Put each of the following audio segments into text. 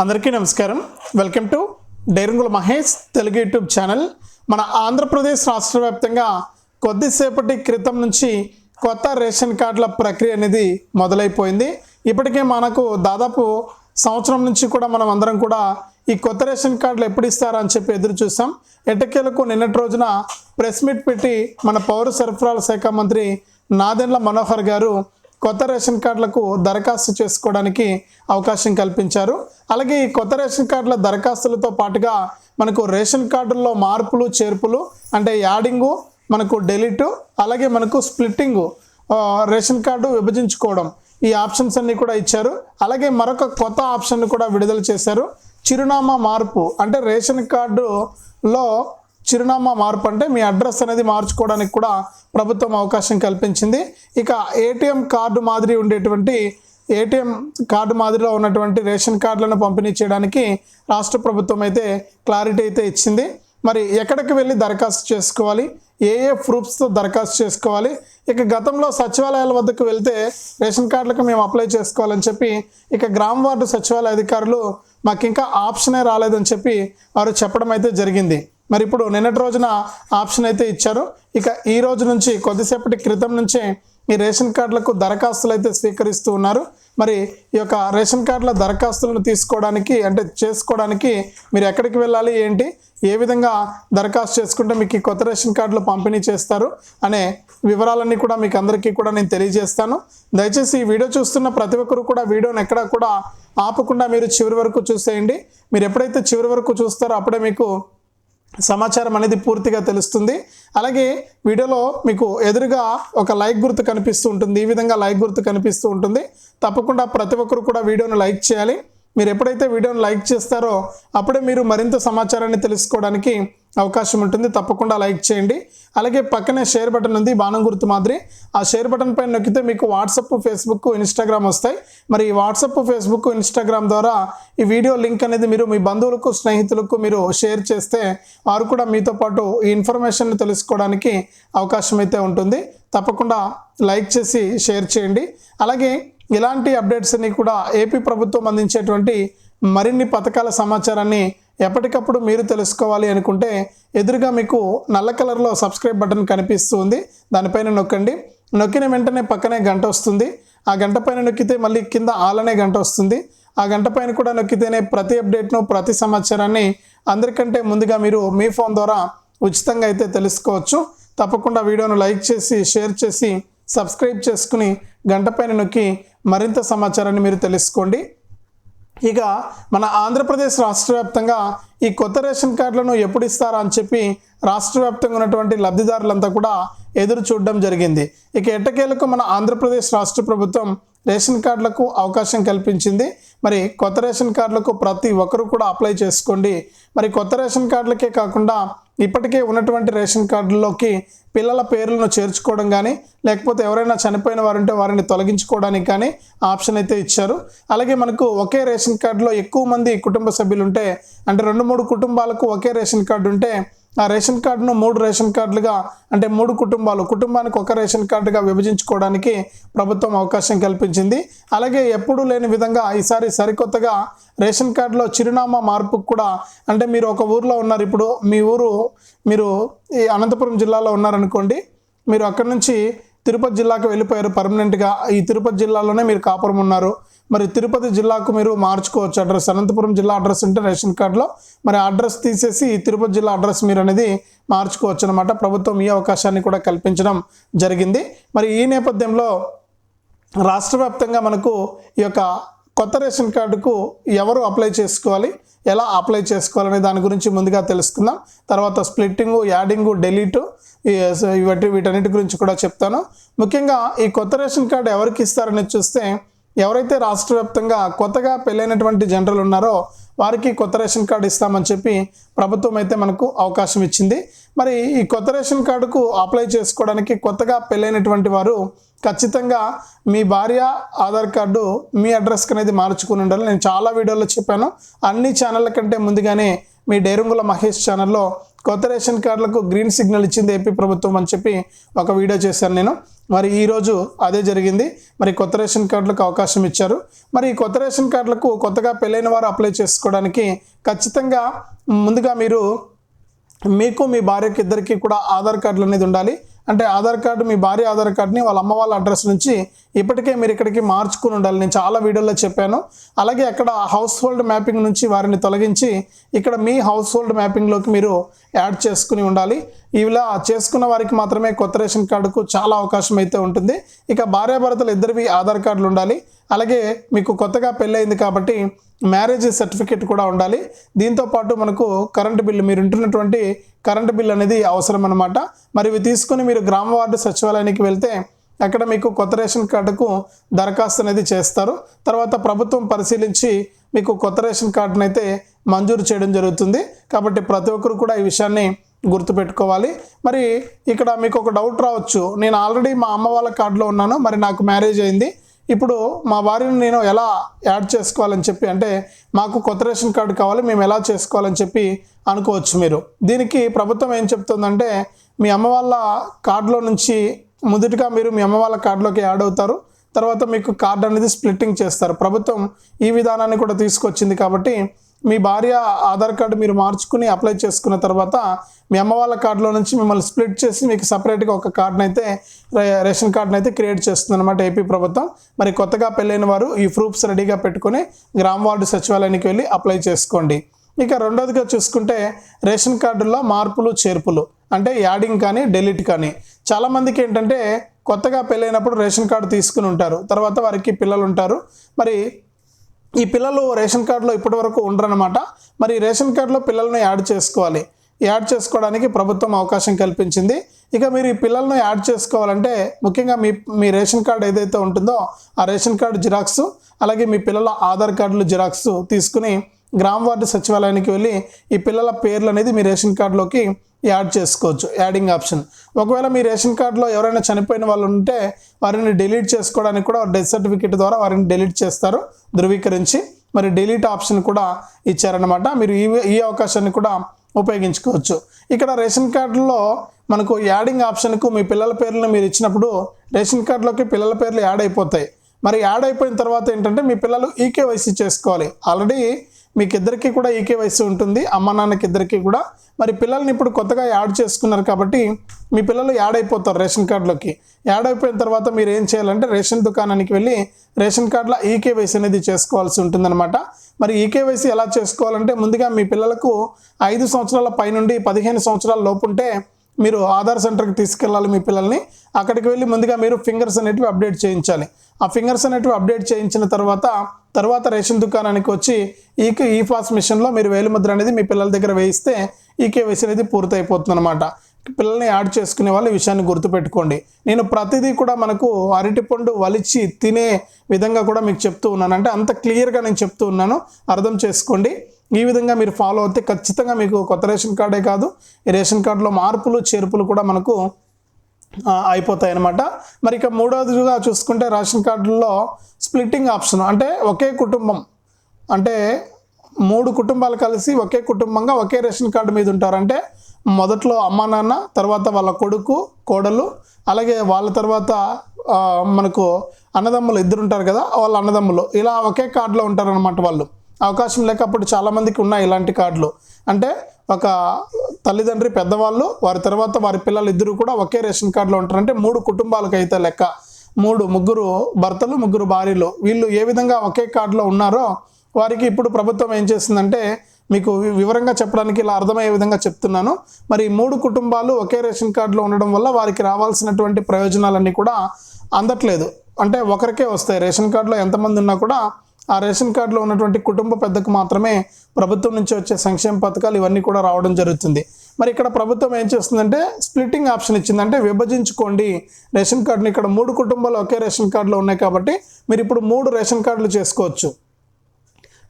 అందరికీ నమస్కారం. Welcome to డైరంగుల మహేష్ తెలుగు యూట్యూబ్ ఛానల్. మన ఆంధ్రప్రదేశ్ రాష్ట్ర వ్యాప్తంగా కొద్దిసేపటి క్రితం నుంచి కొత్త రేషన్ కార్డుల ప్రక్రియ అనేది మొదలైపోయింది. ఇప్పటికే మనకు దాదాపు సంవత్సరం నుంచి కూడా మనం అందరం కూడా ఈ కొత్త రేషన్ కార్డులు ఎప్పుడు ఇస్తారా అని చెప్పి ఎదురు చూసాం. ఎటకేలకు నిన్నటి రోజున ప్రెస్ మీట్ పెట్టి మన పౌర సరఫరాల శాఖ మంత్రి నాదెండ్ల మనోహర్ గారు కొత్త రేషన్ కార్డులకు దరఖాస్తు చేసుకోవడానికి అవకాశం కల్పించారు. అలాగే ఈ కొత్త రేషన్ కార్డుల దరఖాస్తులతో పాటుగా మనకు రేషన్ కార్డుల్లో మార్పులు చేర్పులు అంటే యాడింగు మనకు డెలిట్ అలాగే మనకు స్ప్లిట్టింగు రేషన్ కార్డు విభజించుకోవడం ఈ ఆప్షన్స్ అన్ని కూడా ఇచ్చారు. అలాగే మరొక కొత్త ఆప్షన్ కూడా విడుదల చేశారు. చిరునామా మార్పు అంటే రేషన్ కార్డులో చిరునామా మార్పు అంటే మీ అడ్రస్ అనేది మార్చుకోవడానికి కూడా ప్రభుత్వం అవకాశం కల్పించింది. ఇక ఏటీఎం కార్డు మాదిరి ఉండేటువంటి ఏటీఎం కార్డు మాదిరిలో ఉన్నటువంటి రేషన్ కార్డులను పంపిణీ చేయడానికి రాష్ట్ర ప్రభుత్వం అయితే క్లారిటీ అయితే ఇచ్చింది. మరి ఎక్కడికి వెళ్ళి దరఖాస్తు చేసుకోవాలి? ఏ ఏ ప్రూఫ్స్తో దరఖాస్తు చేసుకోవాలి? ఇక గతంలో సచివాలయాల వద్దకు వెళ్తే రేషన్ కార్డులకు మేము అప్లై చేసుకోవాలని చెప్పి ఇక గ్రామ వార్డు సచివాలయ అధికారులు మాకు ఇంకా ఆప్షనే రాలేదని చెప్పి వారు చెప్పడం అయితే జరిగింది. మరి ఇప్పుడు నిన్నటి రోజున ఆప్షన్ అయితే ఇచ్చారు. ఇక ఈ రోజు నుంచి కొద్దిసేపటి క్రితం నుంచే ఈ రేషన్ కార్డులకు దరఖాస్తులు అయితే స్వీకరిస్తూ ఉన్నారు. మరి ఈ యొక్క రేషన్ కార్డుల దరఖాస్తులను తీసుకోవడానికి అంటే చేసుకోవడానికి మీరు ఎక్కడికి వెళ్ళాలి ఏంటి ఏ విధంగా దరఖాస్తు చేసుకుంటే మీకు ఈ కొత్త రేషన్ కార్డులు పంపిణీ చేస్తారు అనే వివరాలన్నీ కూడా మీకు అందరికీ కూడా నేను తెలియజేస్తాను. దయచేసి ఈ వీడియో చూస్తున్న ప్రతి ఒక్కరు కూడా వీడియోని ఎక్కడా కూడా ఆపకుండా మీరు చివరి వరకు చూసేయండి. మీరు ఎప్పుడైతే చివరి వరకు చూస్తారో అప్పుడే మీకు సమాచారం అనేది పూర్తిగా తెలుస్తుంది. అలాగే వీడియోలో మీకు ఎదురుగా ఒక లైక్ గుర్తు కనిపిస్తూ ఉంటుంది. ఈ విధంగా లైక్ గుర్తు కనిపిస్తూ ఉంటుంది. తప్పకుండా ప్రతి ఒక్కరు కూడా వీడియోను లైక్ చేయాలి. మీరు ఎప్పుడైతే వీడియోను లైక్ చేస్తారో అప్పుడే మీరు మరింత సమాచారాన్ని తెలుసుకోవడానికి అవకాశం ఉంటుంది. తప్పకుండా లైక్ చేయండి. అలాగే పక్కనే షేర్ బటన్ ఉంది. బాణం గుర్తు మాదిరి. ఆ షేర్ బటన్ పైన నొక్కితే మీకు వాట్సప్ ఫేస్బుక్ ఇన్స్టాగ్రామ్ వస్తాయి. మరి ఈ వాట్సప్ ఫేస్బుక్ ఇన్స్టాగ్రామ్ ద్వారా ఈ వీడియో లింక్ అనేది మీరు మీ బంధువులకు స్నేహితులకు మీరు షేర్ చేస్తే వారు కూడా మీతో పాటు ఈ ఇన్ఫర్మేషన్ తెలుసుకోవడానికి అవకాశం అయితే ఉంటుంది. తప్పకుండా లైక్ చేసి షేర్ చేయండి. అలాగే ఇలాంటి అప్డేట్స్ అన్ని కూడా ఏపీ ప్రభుత్వం అందించేటువంటి మరిన్ని పథకాల సమాచారాన్ని ఎప్పటికప్పుడు మీరు తెలుసుకోవాలి అనుకుంటే ఎదురుగా మీకు నల్ల కలర్లో సబ్స్క్రైబ్ బటన్ కనిపిస్తుంది. దానిపైన నొక్కండి. నొక్కిన వెంటనే పక్కనే గంట వస్తుంది. ఆ గంట పైన నొక్కితే మళ్ళీ కింద ఆలనే గంట వస్తుంది. ఆ గంట పైన కూడా నొక్కితేనే ప్రతి అప్డేట్ను ప్రతి సమాచారాన్ని అందరికంటే ముందుగా మీరు మీ ఫోన్ ద్వారా ఉచితంగా అయితే తెలుసుకోవచ్చు. తప్పకుండా వీడియోను లైక్ చేసి షేర్ చేసి సబ్స్క్రైబ్ చేసుకుని గంట పైన నొక్కి మరింత సమాచారాన్ని మీరు తెలుసుకోండి. ఇక మన ఆంధ్రప్రదేశ్ రాష్ట్ర వ్యాప్తంగా ఈ కొత్త రేషన్ కార్డులను ఎప్పుడు ఇస్తారా అని చెప్పి రాష్ట్ర వ్యాప్తంగా ఉన్నటువంటి లబ్ధిదారులంతా కూడా ఎదురు చూడడం జరిగింది. ఇక ఎట్టకేలకు మన ఆంధ్రప్రదేశ్ రాష్ట్ర ప్రభుత్వం రేషన్ కార్డులకు అవకాశం కల్పించింది. మరి కొత్త రేషన్ కార్డులకు ప్రతి ఒక్కరు కూడా అప్లై చేసుకోండి. మరి కొత్త రేషన్ కార్డులకే కాకుండా ఇప్పటికే ఉన్నటువంటి రేషన్ కార్డుల్లోకి పిల్లల పేర్లను చేర్చుకోవడం కానీ లేకపోతే ఎవరైనా చనిపోయిన వారు ఉంటే వారిని తొలగించుకోవడానికి కానీ ఆప్షన్ అయితే ఇచ్చారు. అలాగే మనకు ఒకే రేషన్ కార్డులో ఎక్కువ మంది కుటుంబ సభ్యులు ఉంటే అంటే రెండు మూడు కుటుంబాలకు ఒకే రేషన్ కార్డు ఉంటే ఆ రేషన్ కార్డును మూడు రేషన్ కార్డులుగా అంటే మూడు కుటుంబాలు కుటుంబానికి ఒక రేషన్ కార్డుగా విభజించుకోవడానికి ప్రభుత్వం అవకాశం కల్పించింది. అలాగే ఎప్పుడూ లేని విధంగా ఈసారి సరికొత్తగా రేషన్ కార్డులో చిరునామా మార్పుకు కూడా అంటే మీరు ఒక ఊర్లో ఉన్నారు ఇప్పుడు మీ ఊరు మీరు ఈ అనంతపురం జిల్లాలో ఉన్నారనుకోండి మీరు అక్కడి నుంచి తిరుపతి జిల్లాకు వెళ్ళిపోయారు పర్మనెంట్గా ఈ తిరుపతి జిల్లాలోనే మీరు కాపురం ఉన్నారు. మరి తిరుపతి జిల్లాకు మీరు మార్చుకోవచ్చు అడ్రస్ అనంతపురం జిల్లా అడ్రస్ ఉంటే రేషన్ కార్డులో మరి అడ్రస్ తీసేసి ఈ తిరుపతి జిల్లా అడ్రస్ మీరు అనేది మార్చుకోవచ్చు అనమాట ప్రభుత్వం ఈ అవకాశాన్ని కూడా కల్పించడం జరిగింది. మరి ఈ నేపథ్యంలో రాష్ట్ర వ్యాప్తంగా మనకు ఈ యొక్క కొత్త రేషన్ కార్డుకు ఎవరు అప్లై చేసుకోవాలి ఎలా అప్లై చేసుకోవాలనే దాని గురించి ముందుగా తెలుసుకుందాం. తర్వాత స్ప్లిట్టింగు యాడింగు డెలీటు వీటి వీటన్నిటి గురించి కూడా చెప్తాను. ముఖ్యంగా ఈ కొత్త రేషన్ కార్డు ఎవరికి ఇస్తారని చూస్తే ఎవరైతే రాష్ట్ర వ్యాప్తంగా కొత్తగా పెళ్ళైనటువంటి జనరల్ ఉన్నారో వారికి కొత్త రేషన్ కార్డు ఇస్తామని చెప్పి ప్రభుత్వం అయితే మనకు అవకాశం ఇచ్చింది. మరి ఈ కొత్త రేషన్ కార్డుకు అప్లై చేసుకోవడానికి కొత్తగా పెళ్ళైనటువంటి వారు ఖచ్చితంగా మీ భార్య ఆధార్ కార్డు మీ అడ్రస్కి అనేది మార్చుకుని ఉండాలి. నేను చాలా వీడియోలో చెప్పాను. అన్ని ఛానళ్ళ కంటే ముందుగానే మీ డేరుంగుల మహేష్ ఛానల్లో కొత్త రేషన్ కార్డులకు గ్రీన్ సిగ్నల్ ఇచ్చింది ఏపీ ప్రభుత్వం అని చెప్పి ఒక వీడియో చేశాను నేను. మరి ఈరోజు అదే జరిగింది. మరి కొత్త రేషన్ కార్డులకు అవకాశం ఇచ్చారు. మరి ఈ కొత్త రేషన్ కార్డులకు కొత్తగా పెళ్ళైన వారు అప్లై చేసుకోవడానికి ఖచ్చితంగా ముందుగా మీరు మీకు మీ భార్యకి ఇద్దరికి కూడా ఆధార్ కార్డులు అనేది ఉండాలి. అంటే ఆధార్ కార్డు మీ భార్య ఆధార్ కార్డుని వాళ్ళ అమ్మ వాళ్ళ అడ్రస్ నుంచి ఇప్పటికే మీరు ఇక్కడికి మార్చుకుని ఉండాలి నేను చాలా వీడియోలో చెప్పాను. అలాగే అక్కడ హౌస్ హోల్డ్ మ్యాపింగ్ నుంచి వారిని తొలగించి ఇక్కడ మీ హౌస్ హోల్డ్ మ్యాపింగ్లోకి మీరు యాడ్ చేసుకుని ఉండాలి. ఇలా చేసుకున్న వారికి మాత్రమే కొత్త రేషన్ కార్డుకు చాలా అవకాశం అయితే ఉంటుంది. ఇక భార్యాభర్తలు ఇద్దరివి ఆధార్ కార్డులు ఉండాలి. అలాగే మీకు కొత్తగా పెళ్ళయింది కాబట్టి మ్యారేజ్ సర్టిఫికేట్ కూడా ఉండాలి. దీంతో పాటు మనకు కరెంటు బిల్లు మీరు ఉంటున్నటువంటి కరెంటు బిల్ అనేది అవసరం అనమాట మరి ఇవి తీసుకొని మీరు గ్రామ వార్డు సచివాలయానికి వెళ్తే అక్కడ మీకు కొత్త రేషన్ కార్డుకు దరఖాస్తు అనేది చేస్తారు. తర్వాత ప్రభుత్వం పరిశీలించి మీకు కొత్త రేషన్ కార్డును అయితే మంజూరు చేయడం జరుగుతుంది. కాబట్టి ప్రతి ఒక్కరు కూడా ఈ విషయాన్ని గుర్తుపెట్టుకోవాలి. మరి ఇక్కడ మీకు ఒక డౌట్ రావచ్చు. నేను ఆల్రెడీ మా అమ్మ వాళ్ళ కార్డులో ఉన్నాను. మరి నాకు మ్యారేజ్ అయింది. ఇప్పుడు మా వారిని నేను ఎలా యాడ్ చేసుకోవాలని చెప్పి అంటే మాకు కొత్త రేషన్ కార్డు కావాలి మేము ఎలా చేసుకోవాలని చెప్పి అనుకోవచ్చు మీరు. దీనికి ప్రభుత్వం ఏం చెప్తుందంటే మీ అమ్మ వాళ్ళ కార్డులో నుంచి మొదటిగా మీరు మీ అమ్మ వాళ్ళ కార్డులోకి యాడ్ అవుతారు. తర్వాత మీకు కార్డు అనేది స్ప్లిట్టింగ్ చేస్తారు. ప్రభుత్వం ఈ విధానాన్ని కూడా తీసుకొచ్చింది కాబట్టి మీ భార్య ఆధార్ కార్డు మీరు మార్చుకుని అప్లై చేసుకున్న తర్వాత మీ అమ్మ వాళ్ళ కార్డులో నుంచి మిమ్మల్ని స్ప్లిట్ చేసి మీకు సపరేట్గా ఒక కార్డును అయితే రేషన్ కార్డును అయితే క్రియేట్ చేస్తుంది అనమాట ఏపీ ప్రభుత్వం. మరి కొత్తగా పెళ్ళైన వారు ఈ ప్రూఫ్స్ రెడీగా పెట్టుకొని గ్రామ వార్డు సచివాలయానికి వెళ్ళి అప్లై చేసుకోండి. ఇక రెండోదిగా చూసుకుంటే రేషన్ కార్డుల్లో మార్పులు చేర్పులు అంటే యాడింగ్ కానీ డెలీట్ కానీ. చాలామందికి ఏంటంటే కొత్తగా పెళ్ళైనప్పుడు రేషన్ కార్డు తీసుకుని ఉంటారు. తర్వాత వారికి పిల్లలు ఉంటారు. మరి ఈ పిల్లలు రేషన్ కార్డులో ఇప్పటివరకు ఉండరనమాట మరి రేషన్ కార్డులో పిల్లల్ని యాడ్ చేసుకోవాలి. యాడ్ చేసుకోవడానికి ప్రభుత్వం అవకాశం కల్పించింది. ఇక మీరు ఈ పిల్లలను యాడ్ చేసుకోవాలంటే ముఖ్యంగా మీ మీ రేషన్ కార్డు ఏదైతే ఉంటుందో ఆ రేషన్ కార్డు జిరాక్స్ అలాగే మీ పిల్లల ఆధార్ కార్డులు జిరాక్స్ తీసుకుని గ్రామ వార్డు సచివాలయానికి వెళ్ళి ఈ పిల్లల పేర్లు అనేది మీ రేషన్ కార్డులోకి యాడ్ చేసుకోవచ్చు యాడింగ్ ఆప్షన్. ఒకవేళ మీ రేషన్ కార్డులో ఎవరైనా చనిపోయిన వాళ్ళు ఉంటే వారిని డిలీట్ చేసుకోవడానికి కూడా డెత్ సర్టిఫికేట్ ద్వారా వారిని డిలీట్ చేస్తారు ధృవీకరించి. మరి డిలీట్ ఆప్షన్ కూడా ఇచ్చారనమాట మీరు ఈ ఈ అవకాశాన్ని కూడా ఉపయోగించుకోవచ్చు. ఇక్కడ రేషన్ కార్డులో మనకు యాడింగ్ ఆప్షన్కు మీ పిల్లల పేర్లను మీరు ఇచ్చినప్పుడు రేషన్ కార్డులోకి పిల్లల పేర్లు యాడ్ అయిపోతాయి. మరి యాడ్ అయిపోయిన తర్వాత ఏంటంటే మీ పిల్లలు ఈకేవైసీ చేసుకోవాలి. ఆల్రెడీ మీకు ఇద్దరికీ కూడా ఈకేవైసీ ఉంటుంది అమ్మ నాన్నకి కూడా. మరి పిల్లల్ని ఇప్పుడు కొత్తగా యాడ్ చేసుకున్నారు కాబట్టి మీ పిల్లలు యాడ్ అయిపోతారు రేషన్ కార్డులోకి. యాడ్ అయిపోయిన తర్వాత మీరు ఏం చేయాలంటే రేషన్ దుకాణానికి వెళ్ళి రేషన్ కార్డులో ఈకేవైసీ అనేది చేసుకోవాల్సి ఉంటుందన్నమాట. మరి ఈకేవైసీ ఎలా చేసుకోవాలంటే ముందుగా మీ పిల్లలకు ఐదు సంవత్సరాల పైనుండి పదిహేను సంవత్సరాల లోపు ఉంటే మీరు ఆధార్ సెంటర్కి తీసుకెళ్ళాలి మీ పిల్లల్ని. అక్కడికి వెళ్ళి ముందుగా మీరు ఫింగర్స్ అనేటివి అప్డేట్ చేయించాలి. ఆ ఫింగర్స్ అనేటివి అప్డేట్ చేయించిన తర్వాత తర్వాత రేషన్ దుకాణానికి వచ్చి ఈ ఈ పాస్ మిషన్లో మీరు వేలిముద్ర అనేది మీ పిల్లల దగ్గర వేయిస్తే ఈ కేవైసీ అనేది పూర్తయిపోతుంది అనమాట పిల్లల్ని యాడ్ చేసుకునే వాళ్ళు ఈ విషయాన్ని గుర్తుపెట్టుకోండి. నేను ప్రతిదీ కూడా మనకు అరటిపండు వలిచి తినే విధంగా కూడా మీకు చెప్తూ ఉన్నాను. అంటే అంత క్లియర్గా నేను చెప్తూ ఉన్నాను. అర్థం చేసుకోండి. ఈ విధంగా మీరు ఫాలో అవుతే ఖచ్చితంగా మీకు కొత్త రేషన్ కార్డే కాదు ఈ రేషన్ కార్డులో మార్పులు చేర్పులు కూడా మనకు అయిపోతాయి అనమాట మరి ఇక మూడవదిగా చూసుకుంటే రేషన్ కార్డుల్లో స్ప్లిట్టింగ్ ఆప్షన్ అంటే ఒకే కుటుంబం అంటే మూడు కుటుంబాలు కలిసి ఒకే కుటుంబంగా ఒకే రేషన్ కార్డు మీద ఉంటారంటే మొదట్లో అమ్మ నాన్న తర్వాత వాళ్ళ కొడుకు కోడలు అలాగే వాళ్ళ తర్వాత మనకు అన్నదమ్ములు ఇద్దరు ఉంటారు కదా వాళ్ళ అన్నదమ్ములు ఇలా ఒకే కార్డులో ఉంటారనమాట వాళ్ళు. అవకాశం లేక అప్పుడు చాలామందికి ఉన్నాయి ఇలాంటి కార్డులు. అంటే ఒక తల్లిదండ్రి పెద్దవాళ్ళు వారి తర్వాత వారి పిల్లలు ఇద్దరు కూడా ఒకే రేషన్ కార్డులో ఉంటారు. అంటే మూడు కుటుంబాలకు అయితే లెక్క. మూడు ముగ్గురు భర్తలు ముగ్గురు భార్యలు. వీళ్ళు ఏ విధంగా ఒకే కార్డులో ఉన్నారో వారికి ఇప్పుడు ప్రభుత్వం ఏం చేసిందంటే మీకు వివరంగా చెప్పడానికి ఇలా అర్థమయ్యే విధంగా చెప్తున్నాను. మరి మూడు కుటుంబాలు ఒకే రేషన్ కార్డులో ఉండడం వల్ల వారికి రావాల్సినటువంటి ప్రయోజనాలన్నీ కూడా అందట్లేదు. అంటే ఒకరికే వస్తాయి. రేషన్ కార్డులో ఎంతమంది ఉన్నా కూడా ఆ రేషన్ కార్డులో ఉన్నటువంటి కుటుంబ పెద్దకు మాత్రమే ప్రభుత్వం నుంచి వచ్చే సంక్షేమ పథకాలు ఇవన్నీ కూడా రావడం జరుగుతుంది. మరి ఇక్కడ ప్రభుత్వం ఏం చేస్తుందంటే స్ప్లిట్టింగ్ ఆప్షన్ ఇచ్చిందంటే విభజించుకోండి. రేషన్ కార్డుని ఇక్కడ మూడు కుటుంబాలు ఒకే రేషన్ కార్డులో ఉన్నాయి కాబట్టి మీరు ఇప్పుడు మూడు రేషన్ కార్డులు చేసుకోవచ్చు.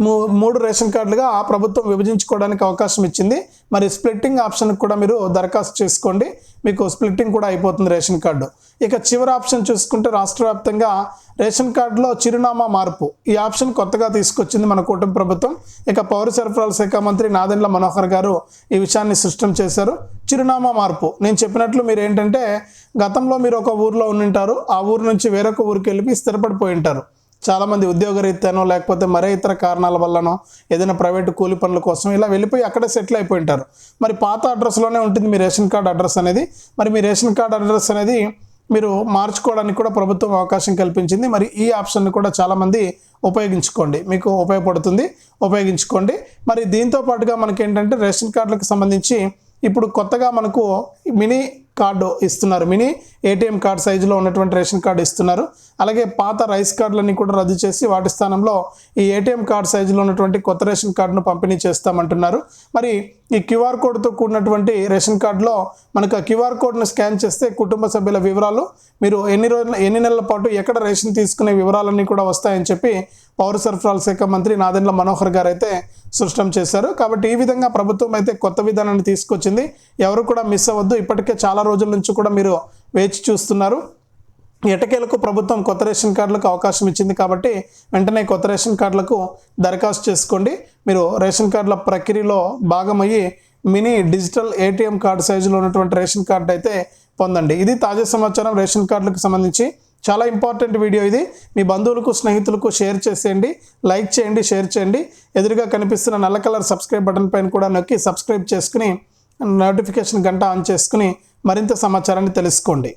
మూడు రేషన్ కార్డులుగా ఆ ప్రభుత్వం విభజించుకోవడానికి అవకాశం ఇచ్చింది. మరి స్ప్లిట్టింగ్ ఆప్షన్కి కూడా మీరు దరఖాస్తు చేసుకోండి. మీకు స్ప్లిట్టింగ్ కూడా అయిపోతుంది రేషన్ కార్డు. ఇక చివరి ఆప్షన్ చూసుకుంటే రాష్ట్ర వ్యాప్తంగా రేషన్ కార్డులో చిరునామా మార్పు. ఈ ఆప్షన్ కొత్తగా తీసుకొచ్చింది మన కూటమి ప్రభుత్వం. ఇక పౌర సరఫరాల శాఖ మంత్రి నాదెండ్ల మనోహర్ గారు ఈ విషయాన్ని సృష్టం చేశారు. చిరునామా మార్పు. నేను చెప్పినట్లు మీరు ఏంటంటే గతంలో మీరు ఒక ఊర్లో ఉండింటారు. ఆ ఊరు నుంచి వేరొక ఊరికి వెళ్ళి స్థిరపడిపోయి ఉంటారు. చాలామంది ఉద్యోగరీత్యానో లేకపోతే మరే ఇతర కారణాల వల్లనో ఏదైనా ప్రైవేట్ కూలి పనుల కోసం ఇలా వెళ్ళిపోయి అక్కడే సెటిల్ అయిపోయి ఉంటారు మరి పాత అడ్రస్లోనే ఉంటుంది మీ రేషన్ కార్డ్ అడ్రస్ అనేది. మరి మీ రేషన్ కార్డ్ అడ్రస్ అనేది మీరు మార్చుకోవడానికి కూడా ప్రభుత్వం అవకాశం కల్పించింది. మరి ఈ ఆప్షన్ని కూడా చాలామంది ఉపయోగించుకోండి. మీకు ఉపయోగపడుతుంది. ఉపయోగించుకోండి. మరి దీంతో పాటుగా మనకి ఏంటంటే రేషన్ కార్డులకు సంబంధించి ఇప్పుడు కొత్తగా మనకు మినీ కార్డు ఇస్తున్నారు. మినీ ఏటీఎం కార్డ్ సైజులో ఉన్నటువంటి రేషన్ కార్డు ఇస్తున్నారు. అలాగే పాత రైస్ కార్డులన్నీ కూడా రద్దు చేసి వాటి స్థానంలో ఈ ఏటీఎం కార్డ్ సైజులో ఉన్నటువంటి కొత్త రేషన్ కార్డును పంపిణీ చేస్తామంటున్నారు. మరి ఈ క్యూఆర్ కోడ్తో కూడినటువంటి రేషన్ కార్డులో మనకు ఆ క్యూఆర్ కోడ్ను స్కాన్ చేస్తే కుటుంబ సభ్యుల వివరాలు మీరు ఎన్ని రోజుల ఎన్ని నెలల పాటు ఎక్కడ రేషన్ తీసుకునే వివరాలన్నీ కూడా వస్తాయని చెప్పి పౌర సరఫరాల శాఖ మంత్రి నాదెండ్ల మనోహర్ గారు అయితే సృష్టం చేశారు. కాబట్టి ఈ విధంగా ప్రభుత్వం అయితే కొత్త విధానాన్ని తీసుకొచ్చింది. ఎవరు కూడా మిస్ అవ్వద్దు. ఇప్పటికే చాలా రోజుల నుంచి కూడా మీరు వేచి చూస్తున్నారు. ఎటకేలకు ప్రభుత్వం కొత్త రేషన్ కార్డులకు అవకాశం ఇచ్చింది కాబట్టి వెంటనే కొత్త రేషన్ కార్డులకు దరఖాస్తు చేసుకోండి. మీరు రేషన్ కార్డుల ప్రక్రియలో భాగమయ్యి మినీ డిజిటల్ ఏటీఎం కార్డు సైజులో ఉన్నటువంటి రేషన్ కార్డు అయితే పొందండి. ఇది తాజా సమాచారం రేషన్ కార్డులకు సంబంధించి. చాలా ఇంపార్టెంట్ వీడియో ఇది. మీ బంధువులకు స్నేహితులకు షేర్ చేసేయండి. లైక్ చేయండి షేర్ చేయండి. ఎదురుగా కనిపిస్తున్న నల్ల కలర్ సబ్స్క్రైబ్ బటన్ పైన కూడా నొక్కి సబ్స్క్రైబ్ చేసుకుని నోటిఫికేషన్ గంట ఆన్ చేసుకుని మరింత సమాచారాన్ని తెలుసుకోండి.